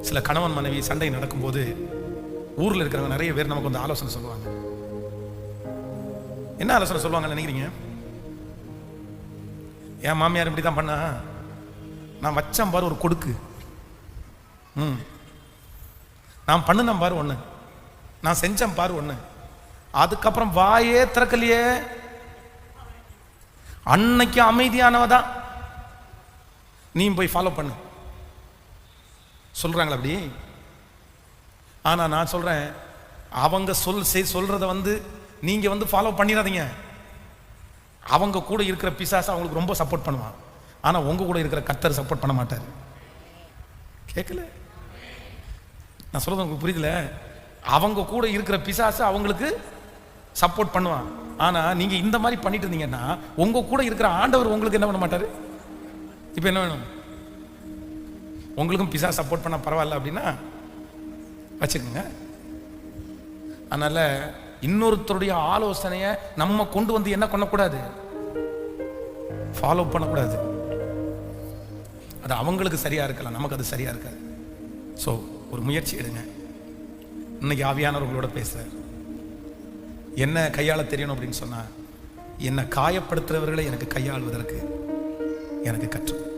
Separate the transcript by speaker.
Speaker 1: சில கணவன் மனைவி சண்டை நடக்கும்போது ஊர்ல இருக்கிறவங்க நிறைய பேர் நமக்கு வந்து ஆலோசனை சொல்லுவாங்க. என்ன ஆலோசனை சொல்லுவாங்கன்னு நினைக்கிறீங்க? என் மாமியார் இப்படி தான் பண்ணா. நான் வச்சேன் பாரு ஒரு கொடுக்கு. ம். நான் பண்ணுனேன் பாரு ஒன்று நான் செஞ்சேன் பாரு ஒன்று அதுக்கப்புறம் வாயே திறக்கலையே. அன்னைக்கு அமைதியானவ தான் நீ போய் ஃபாலோ பண்ணு. சொல்கிறாங்களா அப்படி? ஆனால் நான் சொல்கிறேன் அவங்க சொல் செய் சொல்கிறத வந்து நீங்கள் வந்து ஃபாலோ பண்ணிடாதீங்க. அவங்க கூட இருக்கிற பிசாசு அவங்களுக்கு ரொம்ப சப்போர்ட் பண்ணுவான். ஆனால் உங்கள் கூட இருக்கிற கத்தர் சப்போர்ட் பண்ண மாட்டார். கேட்கல நான் சொல்கிறது உங்களுக்கு புரியுதுல? அவங்க கூட இருக்கிற பிசாசு அவங்களுக்கு சப்போர்ட் பண்ணுவான். ஆனால் நீங்கள் இந்த மாதிரி பண்ணிட்டு இருந்தீங்கன்னா உங்கள் கூட இருக்கிற ஆண்டவர் உங்களுக்கு என்ன பண்ண மாட்டார்? இப்போ என்ன வேணும்? உங்களுக்கும் பிசா சப்போர்ட் பண்ண பரவாயில்ல அப்படின்னா வச்சுக்கோங்க. அதனால இன்னொருத்தருடைய ஆலோசனையை நம்ம கொண்டு வந்து என்ன பண்ணக்கூடாது? ஃபாலோ பண்ணக்கூடாது. அது அவங்களுக்கு சரியா இருக்கலாம் நமக்கு அது சரியா இருக்காது. ஸோ ஒரு முயற்சி எடுங்க. இன்னைக்கு ஆவியானவர்களோட பேசுறார். என்ன கையாள தெரியணும் அப்படின்னு சொன்னா என்னை காயப்படுத்துறவர்களை எனக்கு கையாளுவதற்கு எனக்கு கற்று